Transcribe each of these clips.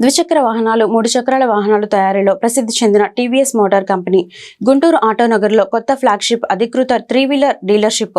ద్విచక్ర వాహనాలు మూడు చక్రాల వాహనాలు తయారీలో ప్రసిద్ధి చెందిన టీవీఎస్ మోటార్ కంపెనీ గుంటూరు ఆటోనగర్లో కొత్త ఫ్లాగ్షిప్ అధికృత త్రీ వీలర్ డీలర్షిప్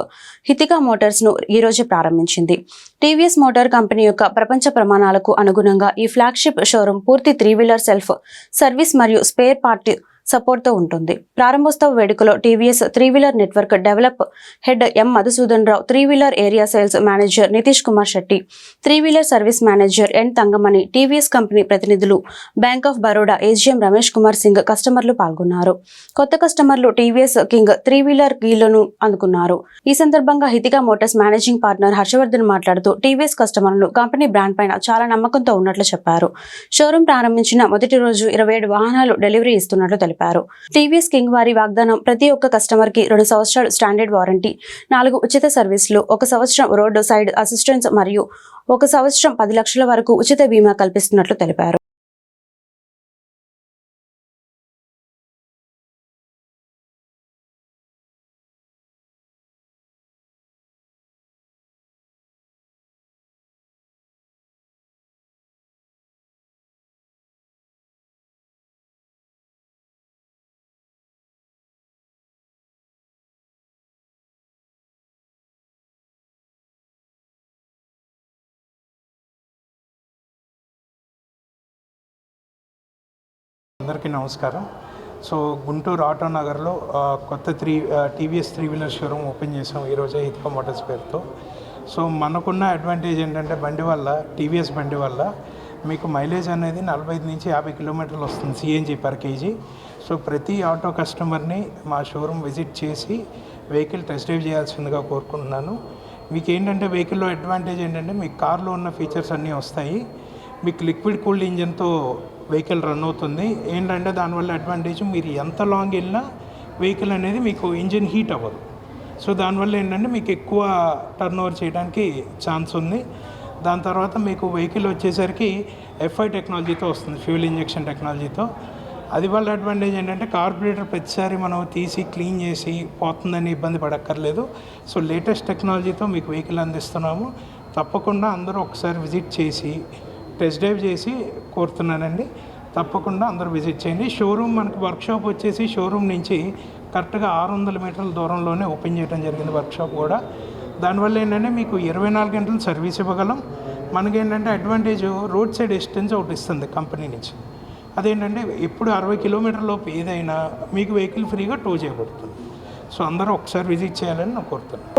హితికా మోటార్స్ను ఈ ప్రారంభించింది. టీవీఎస్ మోటార్ కంపెనీ యొక్క ప్రపంచ ప్రమాణాలకు అనుగుణంగా ఈ ఫ్లాగ్షిప్ షోరూం పూర్తి త్రీ వీలర్ సెల్ఫ్ సర్వీస్ మరియు స్పేర్ పార్ట్ సపోర్ట్తో ఉంటుంది. ప్రారంభోత్సవ వేడుకలో TVS three wheeler network develop head M Madhusudan Rao three wheeler area sales manager Nitish Kumar Shetty three wheeler service manager N Thangamani TVS company ప్రతినిధులు Bank of Baroda AGM Ramesh Kumar Singh కస్టమర్లు పాల్గొన్నారు. కొత్త కస్టమర్లు TVS king three wheeler కీలను అందుకున్నారు. ఈ సందర్భంగా Hitika motors managing partner Harshavardhan మాట్లాడుతూ టీవీఎస్ కస్టమర్లు కంపెనీ బ్రాండ్ పైన చాలా నమ్మకంతో ఉన్నట్లు చెప్పారు. షోరూం ప్రారంభించిన మొదటి రోజు ఇరవై ఏడు వాహనాలు డెలివరీ ఇస్తున్నట్లు తెలిపారు. టీవీఎస్ కింగ్ వారి వాగ్దానం ప్రతి ఒక్క కస్టమర్కి రెండు సంవత్సరాలు స్టాండర్డ్ వారంటీ నాలుగు ఉచిత సర్వీసులు ఒక సంవత్సరం రోడ్డు సైడ్ అసిస్టెన్స్ మరియు ఒక సంవత్సరం పది లక్షల వరకు ఉచిత బీమా కల్పిస్తున్నట్లు తెలిపారు. అందరికీ నమస్కారం. సో గుంటూరు ఆటో నగర్లో కొత్త three TVS three wheeler showroom open చేసాం ఈరోజే హిత్కా మోటార్స్ పేరుతో. సో మనకున్న అడ్వాంటేజ్ ఏంటంటే బండి వల్ల టీవీఎస్ బండి వల్ల మీకు మైలేజ్ అనేది నలభై ఐదు నుంచి యాభై కిలోమీటర్లు వస్తుంది సిఎన్జీ పర్ కేజీ. సో ప్రతి ఆటో కస్టమర్ని మా షోరూమ్ విజిట్ చేసి వెహికల్ టెస్ట్ డ్రైవ్ చేయాల్సిందిగా కోరుకుంటున్నాను. మీకు ఏంటంటే వెహికల్లో అడ్వాంటేజ్ ఏంటంటే మీకు కార్లో ఉన్న ఫీచర్స్ అన్నీ వస్తాయి. మీకు లిక్విడ్ కూల్డ్ ఇంజన్తో వెహికల్ రన్ అవుతుంది. ఏంటంటే దానివల్ల అడ్వాంటేజ్ మీరు ఎంత లాంగ్ వెళ్ళినా వెహికల్ అనేది మీకు ఇంజిన్ హీట్ అవ్వదు. సో దానివల్ల ఏంటంటే మీకు ఎక్కువ టర్న్ ఓవర్ చేయడానికి ఛాన్స్ ఉంది. దాని తర్వాత మీకు వెహికల్ వచ్చేసరికి ఎఫ్ఐ టెక్నాలజీతో వస్తుంది ఫ్యూల్ ఇంజెక్షన్ టెక్నాలజీతో. అది వల్ల అడ్వాంటేజ్ ఏంటంటే కార్పొరేటర్ ప్రతిసారి మనం తీసి క్లీన్ చేసి పోతుందని ఇబ్బంది పడక్కర్లేదు. సో లేటెస్ట్ టెక్నాలజీతో మీకు వెహికల్ అందిస్తున్నాము. తప్పకుండా అందరూ ఒకసారి విజిట్ చేసి టెస్ట్ డ్రైవ్ చేసి కోరుతున్నానండి. తప్పకుండా అందరూ విజిట్ చేయండి. షోరూమ్ మనకి వర్క్షాప్ వచ్చేసి షోరూమ్ నుంచి కరెక్ట్గా ఆరు వందల మీటర్ల దూరంలోనే ఓపెన్ చేయడం జరిగింది వర్క్షాప్ కూడా. దానివల్ల ఏంటంటే మీకు ఇరవై నాలుగు గంటలు సర్వీస్ ఇవ్వగలం. మనకేంటంటే అడ్వాంటేజ్ రోడ్ సైడ్ డిస్టెన్స్ ఒకటి ఇస్తుంది కంపెనీ నుంచి. అదేంటంటే ఎప్పుడు అరవై కిలోమీటర్ల లోపు ఏదైనా మీకు వెహికల్ ఫ్రీగా టో చేయబడుతుంది సో అందరూ ఒకసారి విజిట్ చేయాలని నేను కోరుతున్నాను.